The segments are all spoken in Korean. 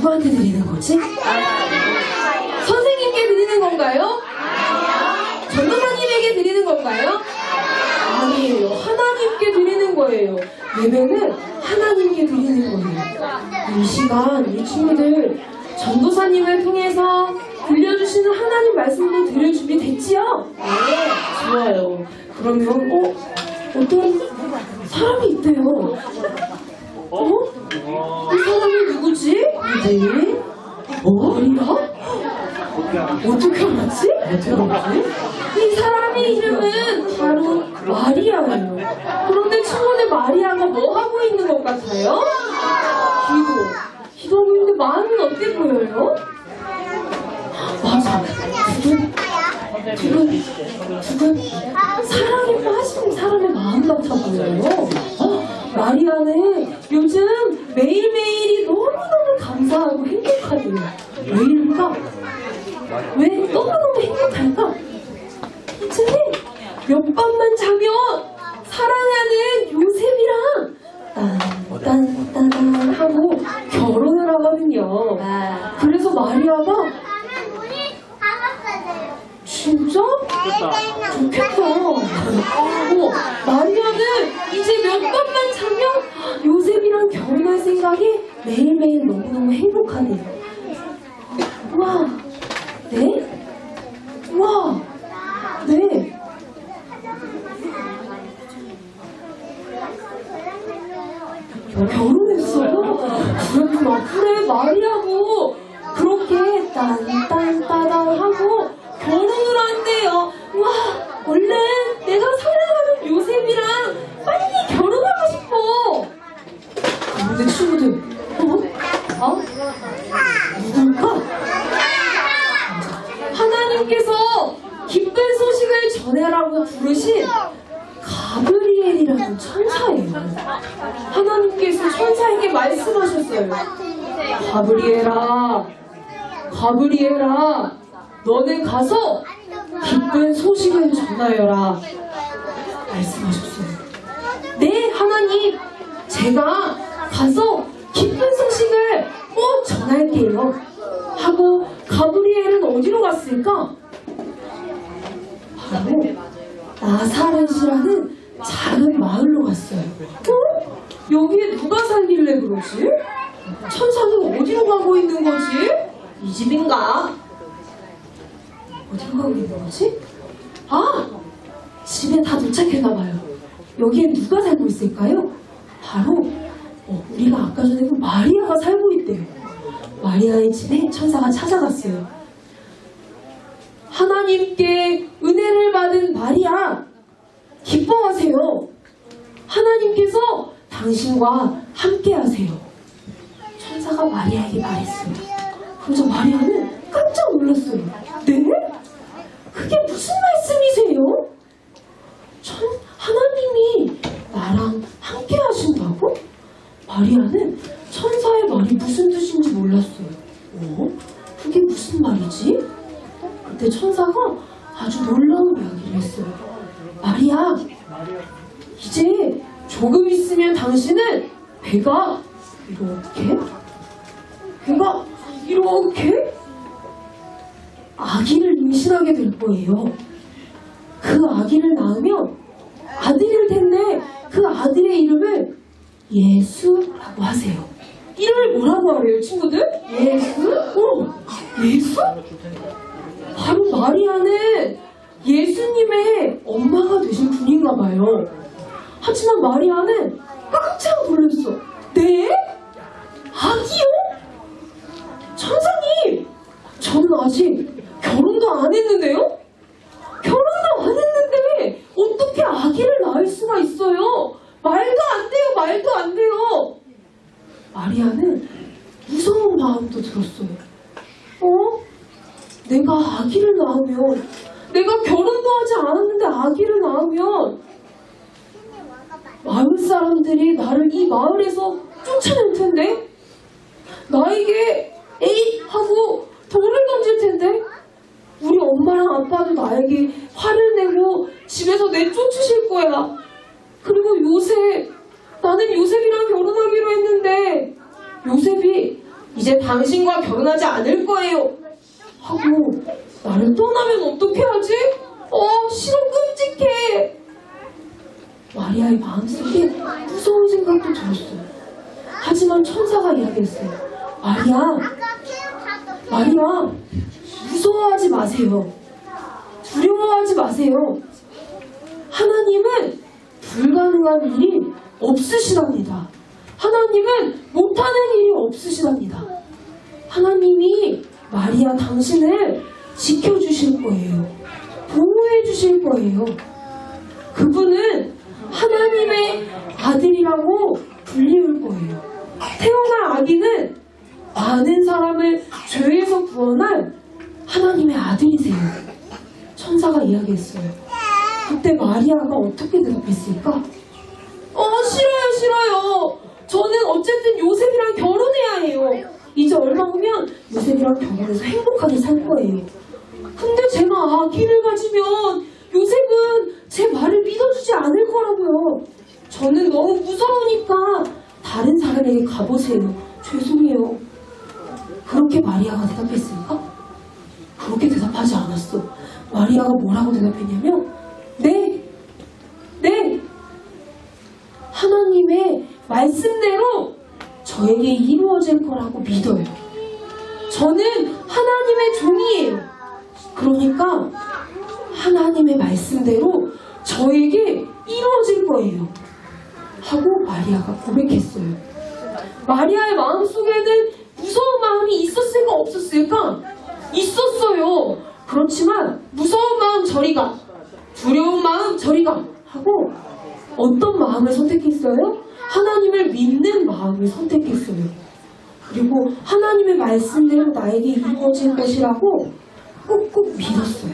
누구한테 드리는 거지? 선생님께 드리는 건가요? 전도사님에게 드리는 건가요? 아니에요 하나님께 드리는 거예요 예배는 하나님께 드리는 거예요 이 시간 우리 친구들 전도사님을 통해서 들려주시는 하나님 말씀도 들을 준비 됐지요? 네, 좋아요. 그러면 어 어떤 사람이 있대요. 어? 이 사람이 누구지? 네? 어? 아니야? 어떻게 알았지? 어떻게 알았지? 이 사람의 이름은 바로 마리아예요. 그런데 친구들 마리아가 뭐 하고 있는 것 같아요? 기도. 기도하고 있는데 마음은 어때 보여요? 맞아. 두근, 두근, 두근. 사랑에 빠진 사람의 마음 같아 보여요. 어, 마리아는 요즘 매일매일이 너무너무 감사하고 행복하대요. 왜일까? 왜 너무너무 행복할까? 이제 몇 밤만 자면 사랑하는 요셉이랑 딴딴따단 하고 결혼을 하거든요. 그래서 마리아가 진짜 좋겠다. 어, 마리아는 이제 몇 밤만 자면 요셉이랑 결혼할 생각에 매일매일 너무너무 행복하네요. 와, 네? 와, 네. 결혼했어요? 그렇구나. 그래, 마리아고 근데 친구들, 어? 어? 누굴까? 하나님께서 기쁜 소식을 전해라고 부르신 가브리엘이라는 천사예요. 하나님께서 천사에게 말씀하셨어요. 가브리엘아, 가브리엘아, 너는 가서 기쁜 소식을 전하여라. 말씀하셨어요. 네, 하나님, 제가 가서 기쁜 소식을 꼭 전할게요. 하고 가브리엘은 어디로 갔을까? 바로 나사렛이라는 작은 마을로 갔어요. 어? 여기에 누가 살길래 그러지? 천사는 어디로 가고 있는 거지? 이 집인가? 어디로 가고 있는 거지? 아! 집에 다 도착했나 봐요. 여기에 누가 살고 있을까요? 바로 어, 우리가 아까 전에 그 마리아가 살고 있대요. 마리아의 집에 천사가 찾아갔어요. 하나님께 은혜를 받은 마리아, 기뻐하세요. 하나님께서 당신과 함께 하세요. 천사가 마리아에게 말했어요. 그래서 마리아는 깜짝 놀랐어요. 네? 그게 무슨 말씀이세요? 천, 하나님이 나랑 함께 하신다고? 마리아는 천사의 말이 무슨 뜻인지 몰랐어요. 어? 그게 무슨 말이지? 그때 천사가 아주 놀라운 이야기를 했어요. 마리아, 이제 조금 있으면 당신은 배가 이렇게, 배가 이렇게 아기를 임신하게 될 거예요. 그 아기를 낳으면 아들일 텐데 그 아들의 이름을 예수라고 하세요. 이름을 뭐라고 하래요, 친구들? 예수? 어, 예수? 바로 마리아는 예수님의 엄마가 되신 분인가 봐요. 하지만 마리아는 깜짝 놀랐어. 네? 아기요? 천사님, 저는 아직 결혼도 안 했는데요? 결혼도 안 했는데 수가 있어요? 말도 안 돼요, 말도 안 돼요. 마리아는 무서운 마음도 들었어요. 어? 내가 아기를 낳으면, 내가 결혼도 하지 않았는데 아기를 낳으면, 마을 사람들이 나를 이 마을에서 쫓아낼 텐데? 나에게 에잇! 하고 돌을 던질 텐데? 우리 엄마랑 아빠도 나에게 화를 내고 집에서 내쫓으실 거야. 그리고 요셉, 나는 요셉이랑 결혼하기로 했는데, 요셉이 이제 당신과 결혼하지 않을 거예요. 하고, 나를 떠나면 어떻게 하지? 어, 싫어, 끔찍해. 마리아의 마음속에 무서운 생각도 들었어요. 하지만 천사가 이야기했어요. 마리아, 마리아, 무서워하지 마세요. 두려워하지 마세요. 하나님은 불가능한 일이 없으시답니다. 하나님은 못하는 일이 없으시답니다. 하나님이 마리아 당신을 지켜주실 거예요. 보호해 주실 거예요. 그분은 하나님의 아들이라고 불리울 거예요. 태어날 아기는 많은 사람을 죄에서 구원할 하나님의 아들이세요. 천사가 이야기했어요. 그때 마리아가 어떻게 대답했을까? 어, 싫어요, 싫어요. 저는 어쨌든 요셉이랑 결혼해야 해요. 이제 얼마 후면 요셉이랑 결혼해서 행복하게 살 거예요. 근데 제가 아기를 가지면 요셉은 제 말을 믿어주지 않을 거라고요. 저는 너무 무서우니까 다른 사람에게 가보세요. 죄송해요. 그렇게 마리아가 대답했을까? 그렇게 대답하지 않았어. 마리아가 뭐라고 대답했냐면, 네, 네, 하나님의 말씀대로 거라고 믿어요. 저는 하나님의 종이에요. 그러니까 하나님의 말씀대로 저에게 이루어질 거예요. 하고 마리아가 고백했어요. 마리아의 마음 속에는 무서운 마음이 있었을까 없었을까? 있었어요. 그렇지만 무서운 마음 저리가, 두려운 마음 저리가 하고 어떤 마음을 선택했어요? 하나님을 믿는 마음을 선택했어요. 그리고 하나님의 말씀대로 나에게 이루어질 것이라고 꾹꾹 믿었어요.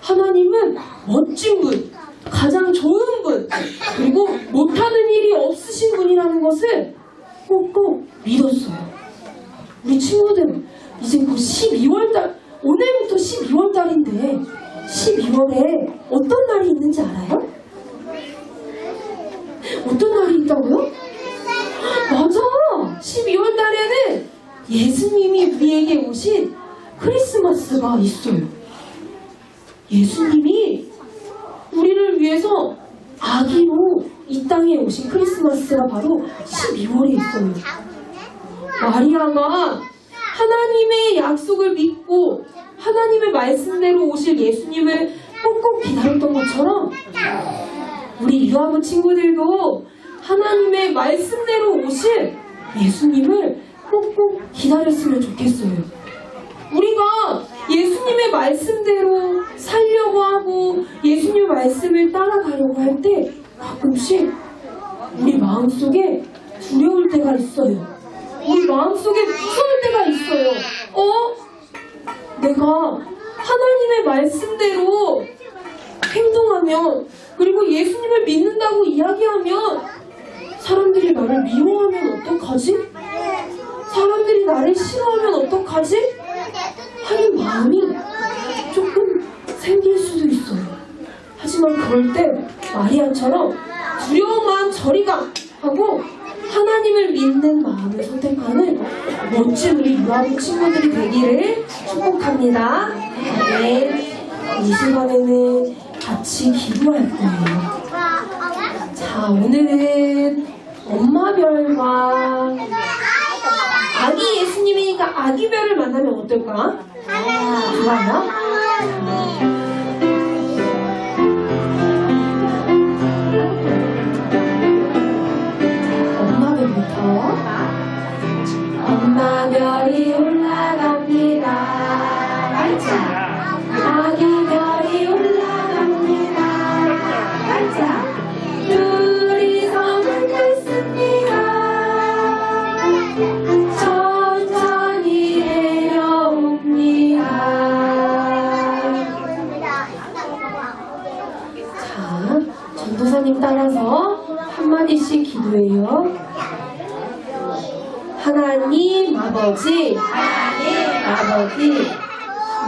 하나님은 멋진 분, 가장 좋은 분, 그리고 못하는 일이 없으신 분이라는 것을 꼭꼭 믿었어요. 우리 친구들, 이제 곧 12월달, 오늘부터 12월달인데, 12월에 어떤 날이 있는지 알아요? 어떤 날이 있다고요? 예수님이 우리에게 오신 크리스마스가 있어요. 예수님이 우리를 위해서 아기로 이 땅에 오신 크리스마스가 바로 12월에 있어요. 마리아가 하나님의 약속을 믿고 하나님의 말씀대로 오실 예수님을 꼭꼭 기다렸던 것처럼 우리 유아부 친구들도 하나님의 말씀대로 오실 예수님을 꼭꼭 기다렸으면 좋겠어요. 우리가 예수님의 말씀대로 살려고 하고 예수님 말씀을 따라가려고 할 때 가끔씩 우리 마음속에 두려울 때가 있어요. 우리 마음속에 무서울 때가 있어요. 어? 내가 하나님의 말씀대로 행동하면 그리고 예수님을 믿는다고 이야기하면 사람들이 나를 미워하면 어떡하지? 사람들이 나를 싫어하면 어떡하지? 하는 마음이 조금 생길 수도 있어요. 하지만 그럴 때 마리아처럼 두려운 마음 저리 가 하고 하나님을 믿는 마음을 선택하는 멋진 우리 유아부 친구들이 되기를 축복합니다. 네. 이 시간에는 같이 기도할 거예요. 자, 오늘은 엄마별과 아기 예수님이니까 아기별을 만나면 어떨까? 좋아요? 엄마별부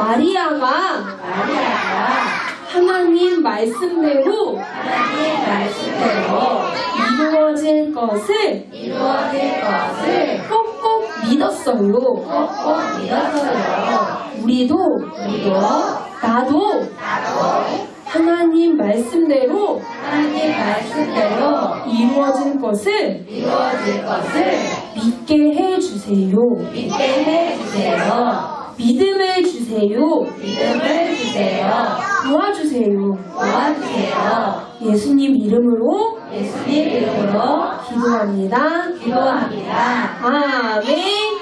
마리아가 마리아가 하나님 말씀대로 하나님 말씀대로 이루어질 것을 이루어질 것을 꼭꼭 믿었어요. 우리도 우리도 나도 나도 하나님 말씀대로 하나님 말씀대로 이루어질 것을 이루어질 것을 믿게 해 주세요. 믿게 해 주세요. 믿음을 주세요. 믿음을 주세요. 도와주세요. 도와주세요. 예수님 이름으로 예수님 이름으로 기도합니다. 기도합니다. 아멘. 아멘.